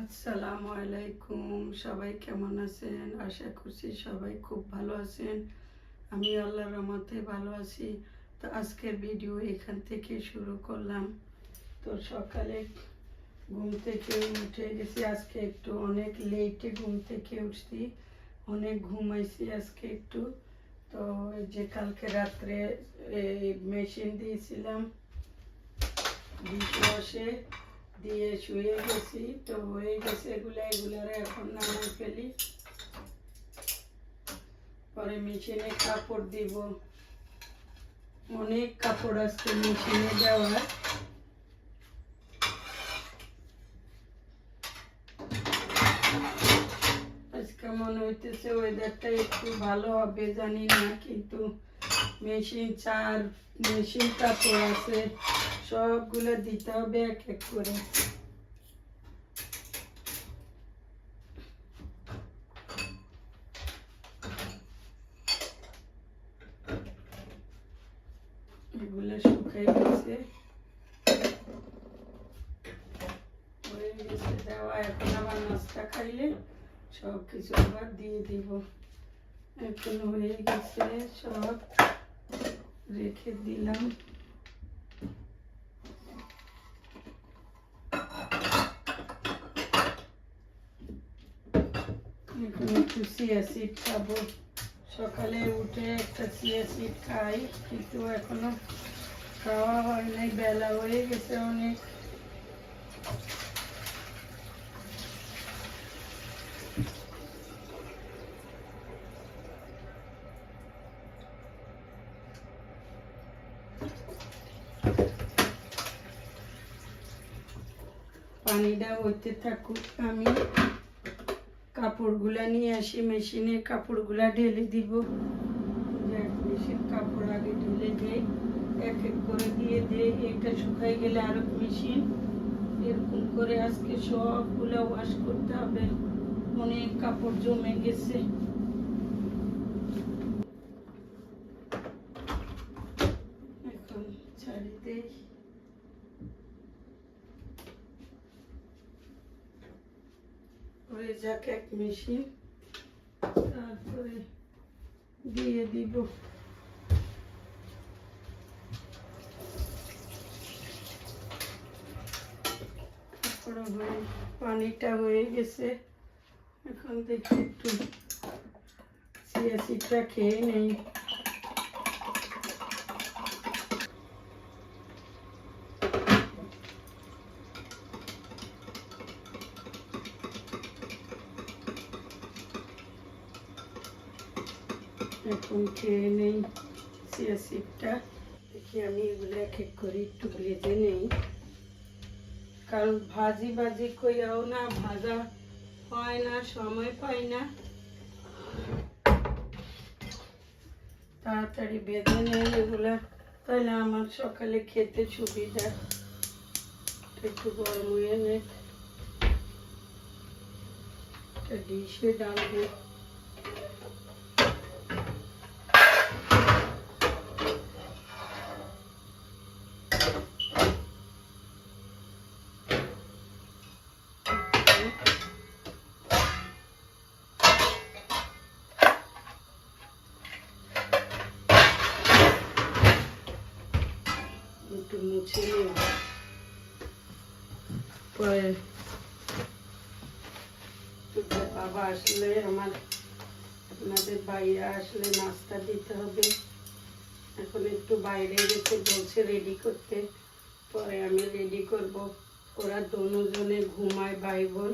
আসসালামু আলাইকুম। সবাই কেমন আছেন? আশা করছি সবাই খুব ভালো আছেন। আমি আল্লাহর রহমতে ভালো আছি। তো আজকের ভিডিও এখান থেকে শুরু করলাম। তো সকালে ঘুম থেকে উঠে গেছি। আজকে একটু অনেক লেটে ঘুম থেকে উঠছি। অনেক ঘুমাইছি আজকে একটু। তো যে কালকে রাত্রে এই মেশিন দিয়েছিলাম। ডিশওয়াশে দিয়ে শুয়ে গেছি, তো হয়ে গেছে এগুলো এগুলারে এখন নামাই ফেলি। পরে মেশিনে কাপড় দিব। অনেক কাপড় আসছে মেশিনে দেওয়ার। আজকে মনে হইতেছে ওয়েদারটা একটু ভালো হবে, জানি না, কিন্তু মেশিন চার, মেশিন কাপড় আছে। সবগুলো দিতে হবে এক এক করে। এগুলো শুকাই গেছে। হয়ে গেছে দেওয়া। এখন আবার নাস্তা খাইলে সব কিছু আবার দিয়ে দিব। এখন হয়ে গেছে সব। রেখে দিলাম এখন একটু খাব। সকালে উঠে একটা খাই, কিন্তু এখনও খাওয়া হয় নাই, বেলা হয়ে গেছে অনেক। পানিটা হইতে থাকুক, আমি কাপড়গুলা নিয়ে আসি, মেশিনে কাপড়গুলা ঢেলে দিব। মেশিন কাপড় আগে ঢেলে দেয় এক এক করে দিয়ে দেয় এটা শুকাই গেলে আরও মেশিন। এরকম করে আজকে সবগুলা ওয়াশ করতে হবে। অনেক কাপড় জমে গেছে এখন ছাড়ি দেই যাক এক মেশিন তারপরে দিয়ে দিব। পানিটা হয়ে গেছে। এখন দেখি একটু খেয়ে নেই। নেই। দেখি আমি এগুলো এক এক করে একটু ভেজে নেই। কারণ ভাজি ভাজি কইয়াও না, ভাজা হয় না, সময় পাই না। তাড়াতাড়ি বেঁধে নেই এগুলা। তাহলে আমার সকালে খেতে সুবিধা। একটু গরম হয়ে নে একটা ডিশে ডালবে একটু মুছে পরে বাবা আসলে আমার, আপনাদের বাইরে আসলে নাস্তা দিতে হবে। এখন একটু বাইরে রেখে বলছে রেডি করতে। পরে আমি রেডি করব। ওরা দুজনে ঘুমায় ভাই বোন।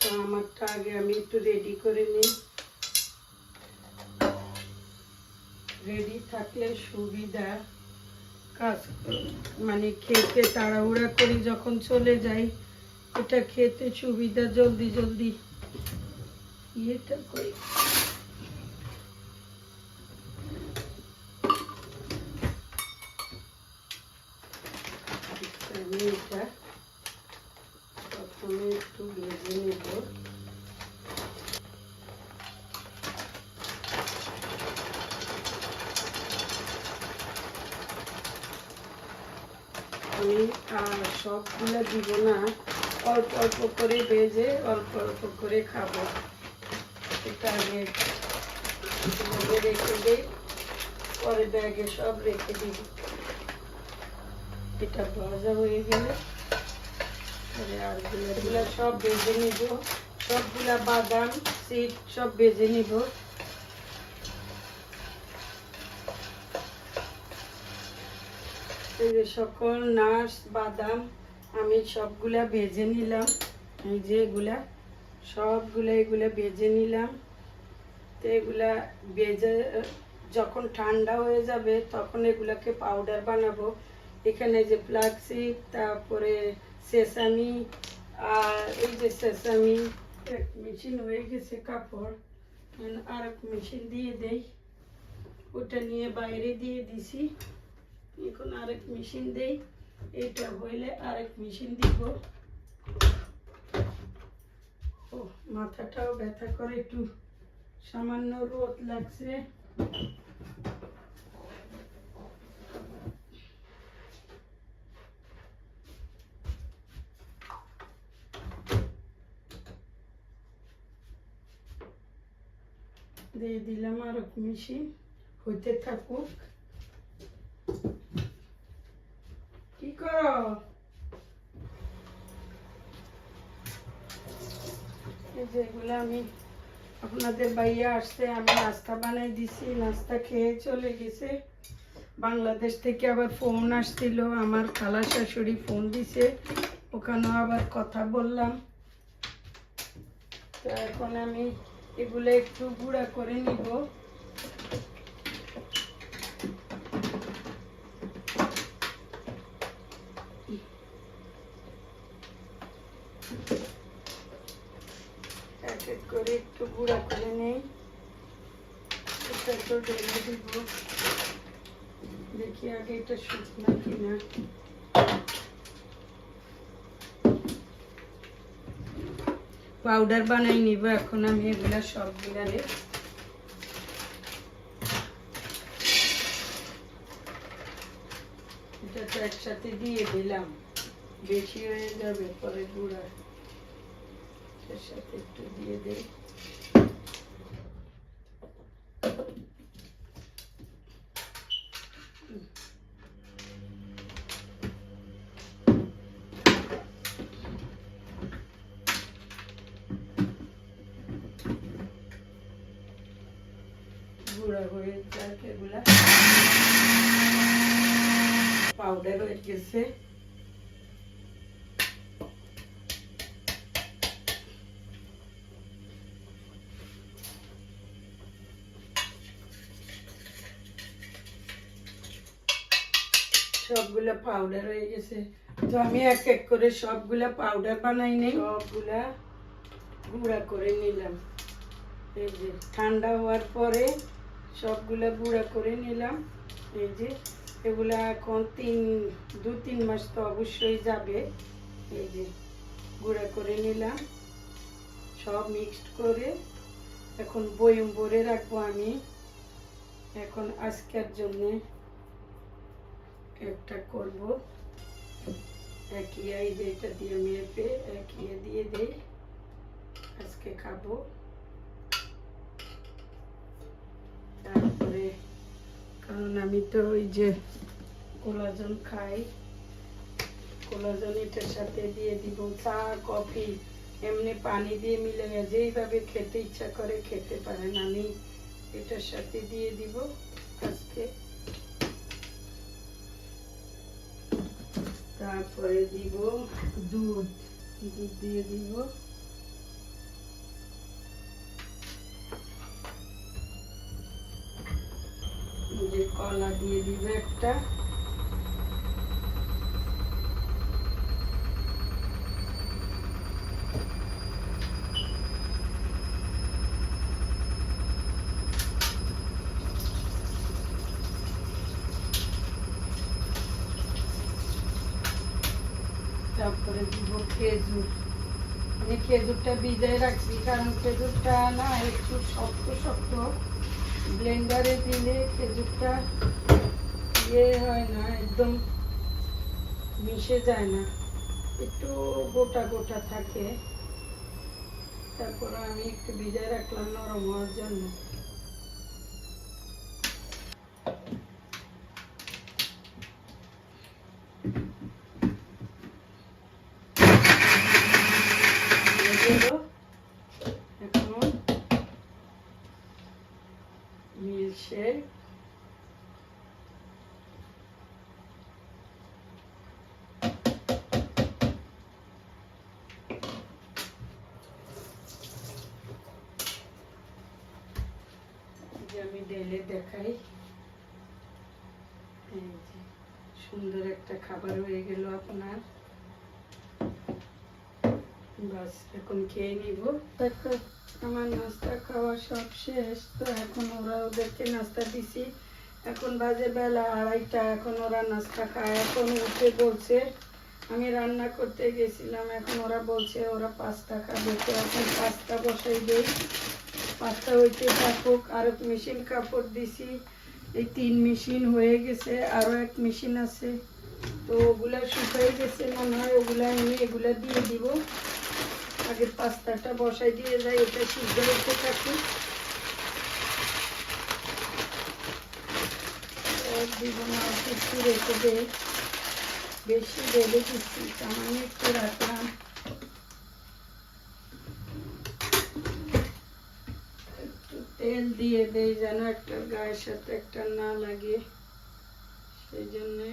তো আমারটা আগে আমি একটু রেডি করে নিই। রেডি থাকলে সুবিধা। কাজ মানে খেতে তাড়াহুড়া করি যখন চলে যাই, এটা খেতে সুবিধা, জলদি জলদি। ইয়েটা করি আমি এটা প্রথমে একটু ভেজে নেব আহ, সবগুলো দিব না। অল্প অল্প করে ভেজে অল্প অল্প করে খাব। এটা আগে রেখে দিই। পরে ব্যাগে সব রেখে দিই। এটা ভাজা হয়ে গেলে পরে আরগুলা সব ভেজে নিব। সবগুলা বাদাম সিট সব ভেজে নিব। এই যে সকল নাটস বাদাম, আমি সবগুলা ভেজে নিলাম। এই যে এগুলা, সবগুলা এগুলা ভেজে নিলাম। তো এগুলা ভেজে, যখন ঠান্ডা হয়ে যাবে, তখন এগুলাকে পাউডার বানাবো। এখানে যে ফ্লাক্সিড তারপরে সেসামি আর এই যে সেসামি এক মেশিন হয়ে গেছে কাপড়। আর এক মেশিন দিয়ে দেই। ওটা নিয়ে বাইরে দিয়ে দিছি। এখন আরেক মেশিন দেই। এটা হইলে আরেক মেশিন দিব। ও, মাথাটাও ব্যথা করে একটু সামান্য রোদ লাগছে। দিয়ে দিলাম আর মেশিন হইতে থাকুক। কি করো? যেগুলো আমি আপনাদের বাইরে আসতে আমি নাস্তা বানাই দিছি, নাস্তা খেয়ে চলে গেছে। বাংলাদেশ থেকে আবার ফোন আসছিল, আমার খালা শাশুড়ি ফোন দিছে, ওখানেও আবার কথা বললাম। তো এখন আমি এগুলো একটু গুঁড়া করে নিব এক এক করে একটু গুঁড়া করে নেই। এটা তো দিব। দেখি আগে এটা শুকনা কিনা। পাউডার বানাই নিব এখন আমি এগুলা সবগুলারে এটা তো একসাথে দিয়ে দিলাম। বেশি হয়ে যাবে পরে গুঁড়া। সাথে একটু দিয়ে দেই গুঁড়া হয়ে যাক এগুলা পাউডার হয়ে গেছে সবগুলা পাউডার হয়ে গেছে। তো আমি এক এক করে সবগুলা পাউডার বানাই নেই। সবগুলা গুঁড়া করে নিলাম। এই যে ঠান্ডা হওয়ার পরে সবগুলা গুঁড়া করে নিলাম। এই যে এগুলা এখন তিন, দু, তিন মাস তো অবশ্যই যাবে। এই যে গুঁড়া করে নিলাম। সব মিক্সড করে এখন বয়ম ভরে রাখব আমি। এখন আজকের জন্যে একটা করব। একই এটা দিয়ে মেপে একই দিয়ে দেই। আজকে খাব। তারপরে, কারণ আমি তো ওই যে কোলাজন খাই। কোলাজন এটার সাথে দিয়ে দিব চা, কফি, এমনি পানি দিয়ে মিলে যেইভাবে খেতে ইচ্ছা করে, খেতে পারেন। আমি এটার সাথে দিয়ে দিব আজকে। তারপরে দিব দুধ। দুধ দিয়ে দিব? যে কলা দিয়ে দিব একটা তারপরে দিব খেজুর। আমি খেজুরটা ভিজাই রাখছি, কারণ খেজুরটা না একটু শক্ত শক্ত। ব্লেন্ডারে দিলে খেজুরটা ইয়ে হয় না, একদম মিশে যায় না। একটু গোটা গোটা থাকে। তারপরে আমি একটু ভিজায় রাখলাম নরম হওয়ার জন্য হয়ে গেল। এখন মিল্কশেক যে আমি ডেলে দেখাই। সুন্দর একটা খাবার হয়ে গেল আপনার। বাস, এখন খেয়ে নিব। আমার নাস্তা খাওয়া সব শেষ। তো এখন ওরা ওদেরকে নাস্তা দিছি। এখন বাজে বেলা আড়াইটা, এখন ওরা নাস্তা খায়। এখন উঠে বলছে, আমি রান্না করতে গেছিলাম। এখন ওরা বলছে, ওরা পাস্তা খাবে। তো এখন পাস্তা বসাই দেই। পাস্তা হইতে থাকুক আর এক মেশিন কাপড় দিছি এই তিন মেশিন হয়ে গেছে আরও এক মেশিন আছে তো ওগুলা শুকাই গেছে মনে হয় ওগুলা আমি এগুলা দিয়ে দিব আগে পাস্তাটা বসাই দিয়ে যাই এটা সিদ্ধ হতে থাকুক দিব না একটু রেখে বেশি দেবে কিছু সামান্য একটু রাখলাম তেল দিয়ে দেই যেন একটা গায়ের সাথে একটা না লাগে। সেই জন্যে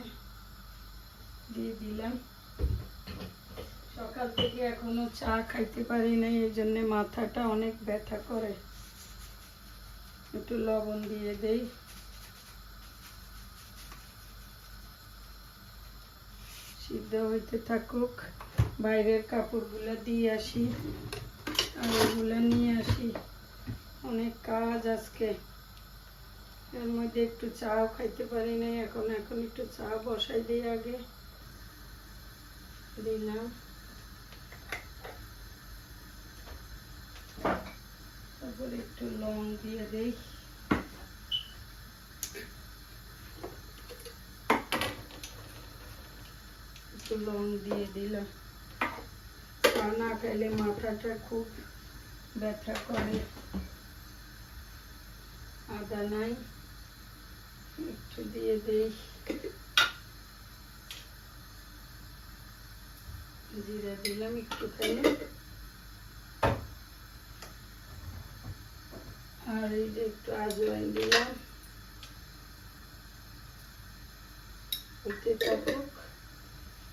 দিয়ে দিলাম। সকাল থেকে এখনও চা খাইতে পারি নাই, এই জন্য মাথাটা অনেক ব্যথা করে। একটু লবণ দিয়ে দেই। সিদ্ধ হইতে থাকুক, বাইরের কাপড়গুলো দিয়ে আসি, আর ওগুলো নিয়ে আসি। অনেক কাজ আজকে। এর মধ্যে একটু চাও খাইতে পারি নাই, এখন এখন একটু চা বসাই দিই আগে। দিলাম। তারপরে একটু লং দিয়ে দিই। একটু লং দিয়ে দিলাম। চা না খাইলে মাথাটা খুব ব্যথা করে। আদা নাই, একটু দিয়ে দেই। জিরা দিলাম একটুখানি। আর এই যে একটু আজওয়াইন দিলাম। থাকুক,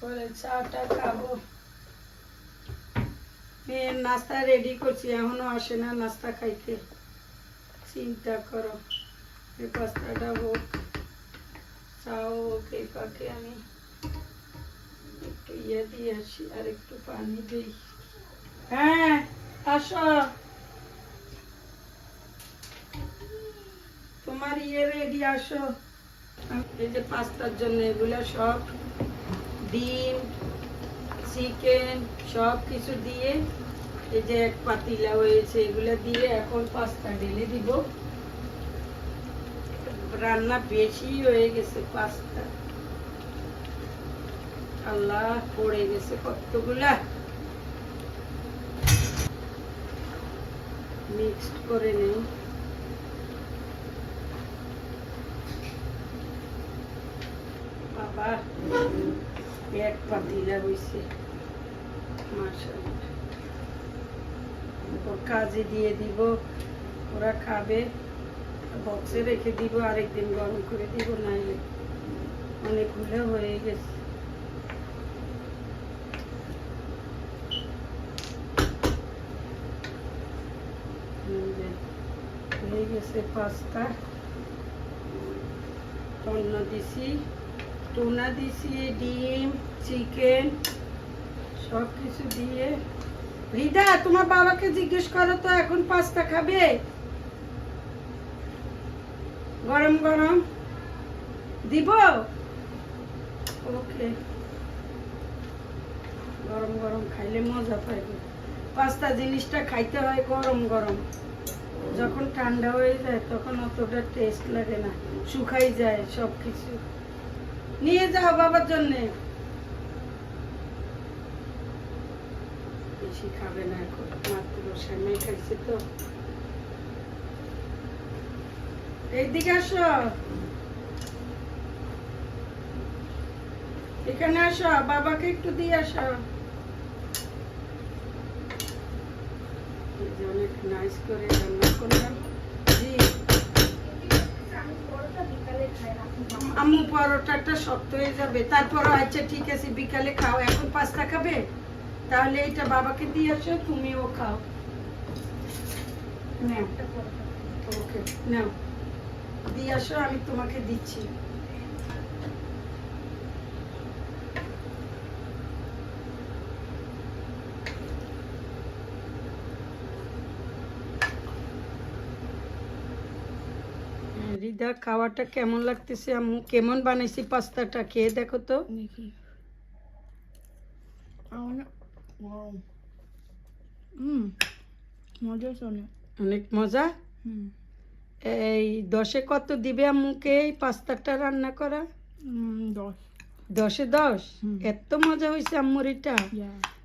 পরে চাটা খাব। মেয়ের নাস্তা রেডি করছি, এখনও আসে না নাস্তা খাইতে। চিন্তা করো। এই পাস্তাটা হোক চাও হোক, এই আমি একটু ইয়ে দিয়ে আসি আর একটু পানি দিই। হ্যাঁ আসো। তোমার ইয়ে রেডি আসো। এই যে পাস্তার জন্য এগুলো সব ডিম, চিকেন, সব কিছু দিয়ে এই যে এক পাতিলা হয়েছে, এগুলো দিয়ে এখন পাস্তা ঢেলে দিব। রান্না বেশি হয়ে গেছে পাস্তা। আল্লাহ পড়ে গেছে কতগুলা। মিক্সড করে নেই। বাবা, এক পাতিলা হয়েছে। মাশাআল্লাহ। ওর কাজে দিয়ে দিব, ওরা খাবে, বক্সে রেখে দিব, আরেকদিন গরম করে দিব, নাইলে অনেকগুলো হয়ে গেছে। হয়ে গেছে পাস্তা। অন্য দিছি, টুনা দিছি, ডিম, চিকেন সব কিছু দিয়ে রিদা, তোমার বাবাকে জিজ্ঞেস করো তো, এখন পাস্তা খাবে? গরম গরম। দিব? ওকে। গরম গরম খাইলে মজা পাইবে। পাস্তা জিনিসটা খাইতে হয় গরম গরম। যখন ঠান্ডা হয়ে যায়, তখন অতটা টেস্ট লাগে না। শুকাই যায় সব কিছু নিয়ে যাও বাবার জন্যে। বেশি খাবে না এখন। মাত্র সেমাই খাইছে তো। এইদিকে আসো। এখানে আসো, বাবাকে একটু দিয়ে আসো। অনেক নাইস করে রান্না করলাম। জি। আম্মু, পরোটাটা শক্ত হয়ে যাবে। তারপর আচ্ছা ঠিক আছে, বিকালে খাও। এখন পাস্তা খাবে? তাহলে এটা বাবাকে দিয়ে আসো তুমিও খাও। দিয়ে আসো আমি তোমাকে দিচ্ছি। হ্যাঁ, রিদা খাওয়াটা কেমন লাগতেছে? আম্মু কেমন বানাইছি পাস্তাটা? খেয়ে দেখো তো। অনেক হুম মজা শোনে অনেক মজা? এই দশে কত দিবে আম্মুকে এই পাস্তাটা রান্না করা? দশ। দশে দশ। এত মজা হয়েছে আম্মুর এটা?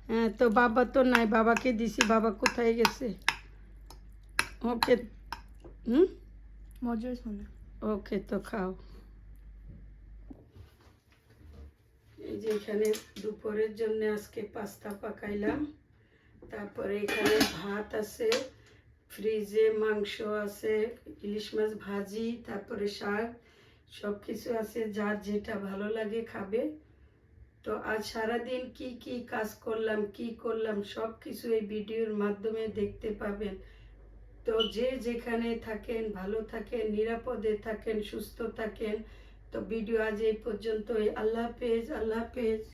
হ্যাঁ তো বাবা তো নাই বাবাকে দিছি বাবা কোথায় গেছে? ওকে হুম? মজা শোনে ওকে তো খাও। যে এখানে দুপুরের জন্য আজকে পাস্তা পাকাইলাম। তারপরে এখানে ভাত আছে, ফ্রিজে মাংস আছে, ইলিশ মাছ ভাজি, তারপরে শাক সব কিছু আছে, যার যেটা ভালো লাগে খাবে। তো আজ সারাদিন কি কি কাজ করলাম, কি করলাম সব কিছু এই ভিডিওর মাধ্যমে দেখতে পাবেন। তো যে যেখানে থাকেন, ভালো থাকেন, নিরাপদে থাকেন, সুস্থ থাকেন তো ভিডিও আজ এই পর্যন্তই। আল্লাহ হাফেজ আল্লাহ হাফেজ।